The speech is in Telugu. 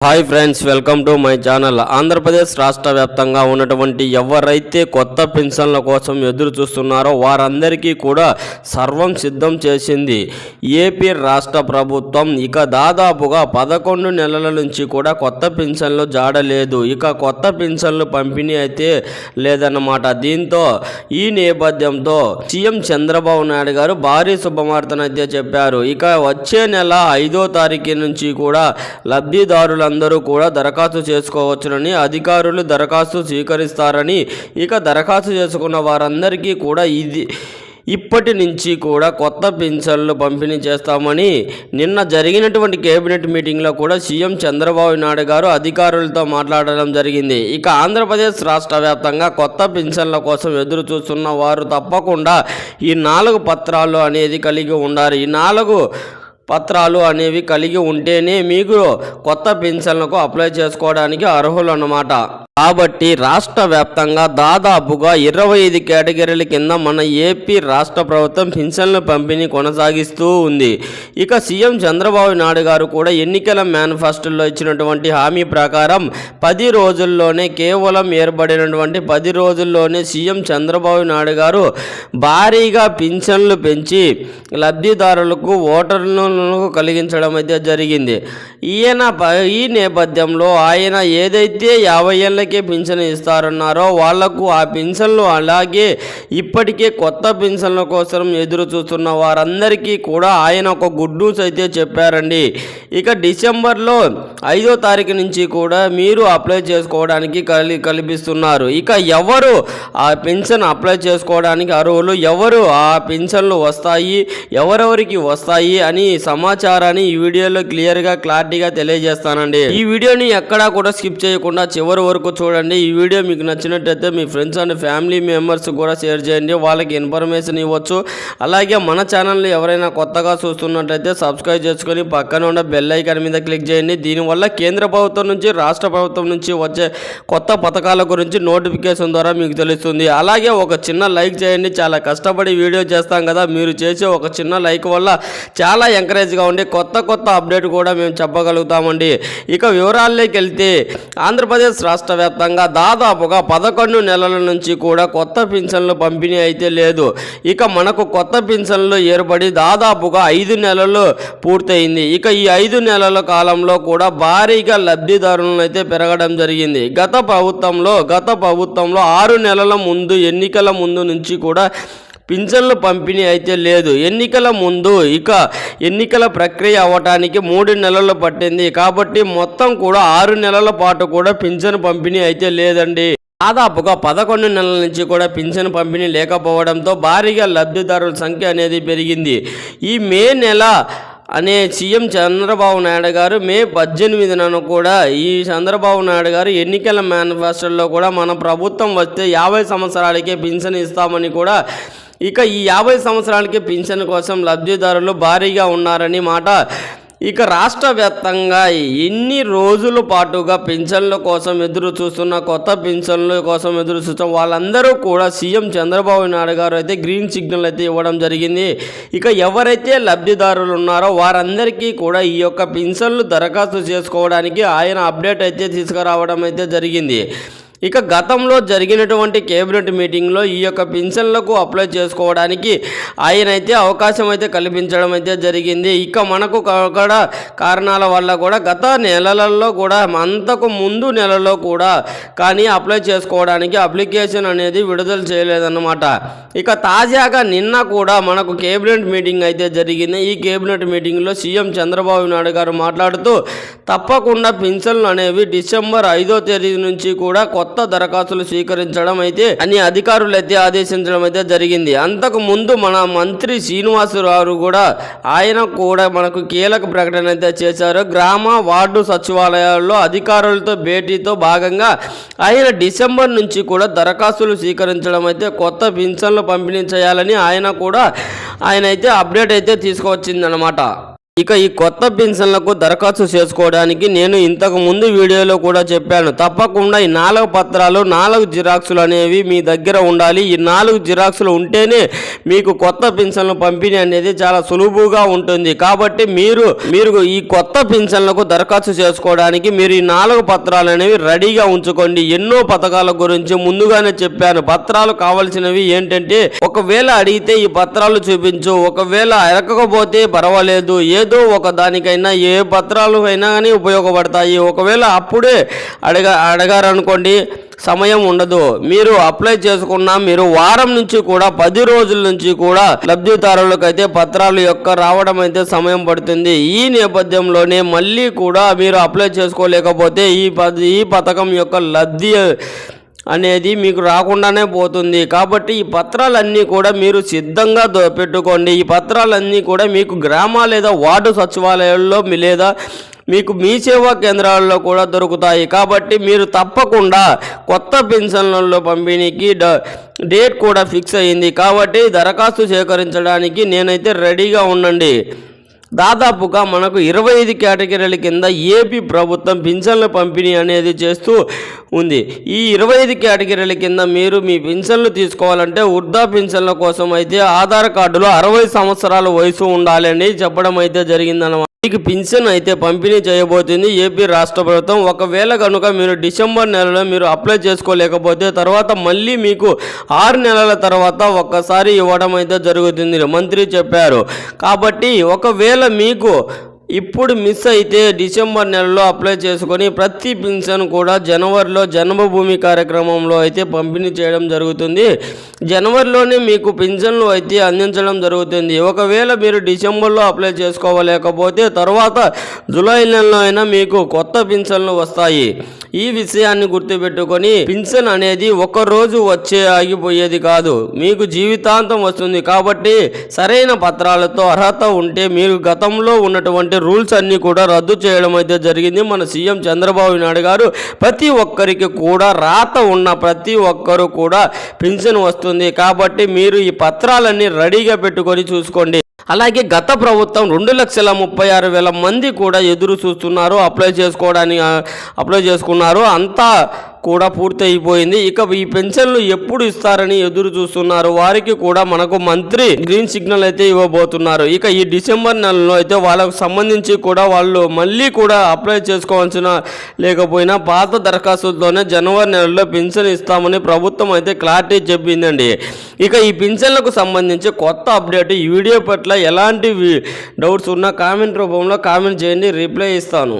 Hi friends welcome to my channel. Andhra Pradesh రాష్ట్ర వ్యాప్తంగా ఉన్నటువంటి ఎవరైతే కొత్త పెన్షన్ల కోసం ఎదురు చూస్తున్నారో వారందరికీ కూడా సర్వం సిద్ధం చేసింది. ఏపీ రాష్ట్ర ప్రభుత్వం ఇక దాదాపుగా పదకొండు నెలల నుంచి కూడా కొత్త పెన్షన్లు జాడలేదు. ఇక కొత్త పెన్షన్లు పంపిణీ అయితే లేదన్నమాట. దీంతో ఈ నేపథ్యంతో సీఎం చంద్రబాబు నాయుడు గారు భారీ శుభవార్తనైతే అయితే చెప్పారు. ఇక వచ్చే నెల ఐదో తారీఖు నుంచి కూడా లబ్ధిదారులందరూ కూడా దరఖాస్తు చేసుకోవచ్చునని అధికారులు దరఖాస్తు స్వీకరిస్తారని ఇక దరఖాస్తు చేసుకున్న వారందరికీ కూడా ఇది ఇప్పటి నుంచి కూడా కొత్త పింఛన్లు పంపిణీ చేస్తామని నిన్న జరిగినటువంటి కేబినెట్ మీటింగ్లో కూడా సీఎం చంద్రబాబు నాయుడు గారు అధికారులతో మాట్లాడడం జరిగింది. ఇక ఆంధ్రప్రదేశ్ రాష్ట్ర వ్యాప్తంగా కొత్త పింఛన్ల కోసం ఎదురు చూస్తున్న వారు తప్పకుండా ఈ నాలుగు పత్రాలు అనేది కలిగి ఉండాలి. ఈ నాలుగు పత్రాలు అనేవి కలిగి ఉంటేనే మీకు కొత్త పెన్షన్లకు అప్లై చేసుకోవడానికి అర్హులు అన్నమాట కాబట్టి రాష్ట్ర వ్యాప్తంగా దాదాపుగా ఇరవై ఐదు కేటగిరీల కింద మన ఏపీ రాష్ట్ర ప్రభుత్వం పెన్షన్ల పంపిణీ కొనసాగిస్తూ ఉంది. ఇక సీఎం చంద్రబాబు నాయుడు గారు కూడా ఎన్నికల మేనిఫెస్టోలో ఇచ్చినటువంటి హామీ ప్రకారం పది రోజుల్లోనే కేవలం ఏర్పడినటువంటి పది రోజుల్లోనే సీఎం చంద్రబాబు నాయుడు గారు భారీగా పింఛన్లు పెంచి లబ్ధిదారులకు ఓటర్లను కలిగించడం అయితే జరిగింది. ఈయన ఈ నేపథ్యంలో ఆయన ఏదైతే యాభై ఏళ్ళకే పింఛను ఇస్తారన్నారో వాళ్ళకు ఆ పింఛన్లు అలాగే ఇప్పటికే కొత్త పింఛన్ల కోసం ఎదురు చూస్తున్న వారందరికీ కూడా ఆయన ఒక గుడ్ న్యూస్ అయితే చెప్పారండి. ఇక డిసెంబర్లో ఐదో తారీఖు నుంచి కూడా మీరు అప్లై చేసుకోవడానికి కలి కల్పిస్తున్నారు. ఇక ఎవరు ఆ పెన్షన్ అప్లై చేసుకోవడానికి అర్హులు? ఎవరు ఆ పెన్షన్లు వస్తాయి? ఎవరెవరికి వస్తాయి? అని సమాచారాన్ని ఈ వీడియోలో క్లియర్గా క్లారిటీగా తెలియజేస్తానండి. ఈ వీడియోని ఎక్కడా కూడా స్కిప్ చేయకుండా చివరి వరకు చూడండి. ఈ వీడియో మీకు నచ్చినట్టయితే మీ ఫ్రెండ్స్ అండ్ ఫ్యామిలీ మెంబర్స్ కూడా షేర్ చేయండి. వాళ్ళకి ఇన్ఫర్మేషన్ ఇవ్వచ్చు. అలాగే మన ఛానల్ని ఎవరైనా కొత్తగా చూస్తున్నట్లయితే సబ్స్క్రైబ్ చేసుకొని పక్కన ఉన్న బెల్ ఐకాన్ మీద క్లిక్ చేయండి. దీనివల్ల కేంద్ర ప్రభుత్వం నుంచి రాష్ట్ర ప్రభుత్వం నుంచి వచ్చే కొత్త పథకాల గురించి నోటిఫికేషన్ ద్వారా మీకు తెలుస్తుంది. అలాగే ఒక చిన్న లైక్ చేయండి. చాలా కష్టపడి వీడియో చేస్తాం కదా. మీరు చేసే ఒక చిన్న లైక్ వల్ల చాలా ఎంకరేజ్ ఎంకరేజ్గా ఉండి కొత్త కొత్త అప్డేట్ కూడా మేము చెప్పగలుగుతామండి. ఇక వివరాల్లోకి వెళ్తే ఆంధ్రప్రదేశ్ రాష్ట్ర వ్యాప్తంగా దాదాపుగా పదకొండు నెలల నుంచి కూడా కొత్త పింఛన్లు పంపిణీ అయితే లేదు. ఇక మనకు కొత్త పింఛన్లు ఏర్పడి దాదాపుగా ఐదు నెలలు పూర్తయింది. ఇక ఈ ఐదు నెలల కాలంలో కూడా భారీగా లబ్ధిదారులను అయితే పెరగడం జరిగింది. గత ప్రభుత్వంలో గత ప్రభుత్వంలో ఆరు నెలల ముందు ఎన్నికల ముందు నుంచి కూడా పింఛన్లు పంపిణీ అయితే లేదు. ఎన్నికల ముందు ఇక ఎన్నికల ప్రక్రియ అవ్వటానికి మూడు నెలలు పట్టింది. కాబట్టి మొత్తం కూడా ఆరు నెలల పాటు కూడా పింఛన్ పంపిణీ అయితే లేదండి. దాదాపుగా పదకొండు నెలల నుంచి కూడా పింఛన్ పంపిణీ లేకపోవడంతో భారీగా లబ్ధిదారుల సంఖ్య అనేది పెరిగింది. ఈ మే నెల అనే సీఎం చంద్రబాబు నాయుడు గారు మే పద్దెనిమిదిన కూడా ఈ చంద్రబాబు నాయుడు గారు ఎన్నికల మేనిఫెస్టోలో కూడా మన ప్రభుత్వం వస్తే యాభై సంవత్సరాలకే పింఛన్ ఇస్తామని కూడా ఇక ఈ యాభై సంవత్సరాలకి పింఛన్ కోసం లబ్ధిదారులు భారీగా ఉన్నారని మాట. ఇక రాష్ట్ర వ్యాప్తంగా ఎన్ని రోజుల పాటుగా పింఛన్ల కోసం ఎదురు చూస్తున్న కొత్త పింఛన్ల కోసం ఎదురు చూస్తున్న వాళ్ళందరూ కూడా సీఎం చంద్రబాబు నాయుడు గారు అయితే గ్రీన్ సిగ్నల్ అయితే ఇవ్వడం జరిగింది. ఇక ఎవరైతే లబ్ధిదారులు ఉన్నారో వారందరికీ కూడా ఈ యొక్క పింఛన్లు దరఖాస్తు చేసుకోవడానికి ఆయన అప్డేట్ అయితే తీసుకురావడం అయితే జరిగింది. ఇక గతంలో జరిగినటువంటి కేబినెట్ మీటింగ్లో ఈ యొక్క పింఛన్లకు అప్లై చేసుకోవడానికి ఆయన అయితే అవకాశం అయితే కల్పించడం అయితే జరిగింది. ఇక మనకు కూడా కారణాల వల్ల కూడా గత నెలలలో కూడా అంతకు ముందు నెలలో కూడా కానీ అప్లై చేసుకోవడానికి అప్లికేషన్ అనేది విడుదల చేయలేదన్నమాట. ఇక తాజాగా నిన్న కూడా మనకు కేబినెట్ మీటింగ్ అయితే జరిగింది. ఈ కేబినెట్ మీటింగ్లో సీఎం చంద్రబాబు నాయుడు గారు మాట్లాడుతూ తప్పకుండా పింఛన్లు అనేవి డిసెంబర్ ఐదో తేదీ నుంచి కూడా కొత్త కొత్త దరఖాస్తులు స్వీకరించడం అయితే అని అధికారులు అయితే ఆదేశించడం అయితే జరిగింది. అంతకు ముందు మన మంత్రి శ్రీనివాసరావు కూడా ఆయన కూడా మనకు కీలక ప్రకటన అయితే చేశారు. గ్రామ వార్డు సచివాలయాల్లో అధికారులతో భేటీతో భాగంగా ఆయన డిసెంబర్ నుంచి కూడా దరఖాస్తులు స్వీకరించడం అయితే కొత్త పింఛన్లు పంపిణీ చేయాలని ఆయన కూడా ఆయన అయితే అప్డేట్ అయితే తీసుకువచ్చిందనమాట ఇక ఈ కొత్త పెన్షన్లకు దరఖాస్తు చేసుకోవడానికి నేను ఇంతకు ముందు వీడియోలో కూడా చెప్పాను. తప్పకుండా ఈ నాలుగు పత్రాలు నాలుగు జిరాక్సులు అనేవి మీ దగ్గర ఉండాలి. ఈ నాలుగు జిరాక్సులు ఉంటేనే మీకు కొత్త పెన్షన్లు పంపిణీ అనేది చాలా సులువుగా ఉంటుంది. కాబట్టి మీరు మీరు ఈ కొత్త పెన్షన్లకు దరఖాస్తు చేసుకోవడానికి మీరు ఈ నాలుగు పత్రాలు అనేవి రెడీగా ఉంచుకోండి. ఎన్నో పథకాల గురించి ముందుగానే చెప్పాను. పత్రాలు కావాల్సినవి ఏంటంటే ఒకవేళ అడిగితే ఈ పత్రాలు చూపించు. ఒకవేళ ఎరకపోతే పర్వాలేదు. ఏ ఏదో ఒక దానికైనా ఏ పత్రాలు అయినా కానీ ఉపయోగపడతాయి. ఒకవేళ అప్పుడే అడగ అడగారనుకోండి సమయం ఉండదు. మీరు అప్లై చేసుకున్న మీరు వారం నుంచి కూడా పది రోజుల నుంచి కూడా లబ్ధిదారులకు అయితే పత్రాలు యొక్క రావడం అయితే సమయం పడుతుంది. ఈ నేపథ్యంలోనే మళ్ళీ కూడా మీరు అప్లై చేసుకోలేకపోతే ఈ ప- ఈ పథకం యొక్క లబ్ధి అనేది మీకు రాకుండానే పోతుంది. కాబట్టి ఈ పత్రాలన్నీ కూడా మీరు సిద్ధంగా పెట్టుకోండి. ఈ పత్రాలన్నీ కూడా మీకు గ్రామ లేదా వార్డు సచివాలయాల్లో మీ- లేదా మీకు మీ సేవా కేంద్రాల్లో కూడా దొరుకుతాయి. కాబట్టి మీరు తప్పకుండా కొత్త పెన్షన్లలో పంపిణీకి డ- డేట్ కూడా ఫిక్స్ అయ్యింది. కాబట్టి దరఖాస్తు సేకరించడానికి నేనైతే రెడీగా ఉండండి. దాదాపుగా మనకు ఇరవై ఐదు కేటగిరీల కింద ఏపీ ప్రభుత్వం పింఛన్ల పంపిణీ అనేది చేస్తూ ఉంది. ఈ ఇరవై ఐదు కేటగిరీల కింద మీరు మీ పింఛన్లు తీసుకోవాలంటే వృద్ధా పింఛన్ల కోసం అయితే ఆధార్ కార్డులో అరవై సంవత్సరాల వయసు ఉండాలని చెప్పడం అయితే జరిగిందన్నమాట. మీకు పింఛన్ అయితే పంపిణీ చేయబోతుంది. ఏపీ రాష్ట్ర ప్రభుత్వం. ఒకవేళ కనుక మీరు డిసెంబర్ నెలలో మీరు అప్లై చేసుకోలేకపోతే తర్వాత మళ్ళీ మీకు ఆరు నెలల తర్వాత ఒక్కసారి ఇవ్వడం అయితే జరుగుతుంది. మంత్రి చెప్పారు. కాబట్టి ఒకవేళ మీకు ఇప్పుడు మిస్ అయితే డిసెంబర్ నెలలో అప్లై చేసుకొని ప్రతి పింఛన్ కూడా జనవరిలో జన్మభూమి కార్యక్రమంలో అయితే పంపిణీ చేయడం జరుగుతుంది. జనవరిలోనే మీకు పింఛన్లు అయితే అందించడం జరుగుతుంది. ఒకవేళ మీరు డిసెంబర్లో అప్లై చేసుకోవలేకపోతే తర్వాత జూలై నెలలో అయినా మీకు కొత్త పింఛన్లు వస్తాయి. ఈ విషయాన్ని గుర్తుపెట్టుకొని పింఛన్ అనేది ఒక రోజు వచ్చే ఆగిపోయేది కాదు. మీకు జీవితాంతం వస్తుంది కాబట్టి సరైన పత్రాలతో అర్హత ఉంటే మీరు గతంలో ఉన్నటువంటి రూల్స్ అన్నీ కూడా రద్దు చేయడం అయితే జరిగింది. మన సీఎం చంద్రబాబు నాయుడు గారు ప్రతి ఒక్కరికి కూడా రాత ఉన్న ప్రతి ఒక్కరు కూడా పింఛన్ వస్తుంది. కాబట్టి మీరు ఈ పత్రాలన్నీ రెడీగా పెట్టుకొని చూసుకోండి. అలాగే గత ప్రభుత్వం రెండు లక్షల ముప్పై ఆరు వేల మంది కూడా ఎదురు చూస్తున్నారు అప్లై చేసుకోవడానికి అప్లై చేసుకున్నారు. అంతా కూడా పూర్తి అయిపోయింది ఇక ఈ పెన్షన్లు ఎప్పుడు ఇస్తారని ఎదురు చూస్తున్నారు. వారికి కూడా మనకు మంత్రి గ్రీన్ సిగ్నల్ అయితే ఇవ్వబోతున్నారు. ఇక ఈ డిసెంబర్ నెలలో అయితే వాళ్ళకు సంబంధించి కూడా వాళ్ళు మళ్ళీ కూడా అప్లై చేసుకోవాల్సిన లేకపోయినా పాత దరఖాస్తులతోనే జనవరి నెలలో పెన్షన్ ఇస్తామని ప్రభుత్వం అయితే క్లారిటీ చెప్పిందండి. ఇక ఈ పెన్షన్లకు సంబంధించి కొత్త అప్డేట్ ఈ వీడియో పట్ల ఎలాంటి డౌట్స్ ఉన్నా కామెంట్ రూపంలో కామెంట్ చేయండి. రిప్లై ఇస్తాను.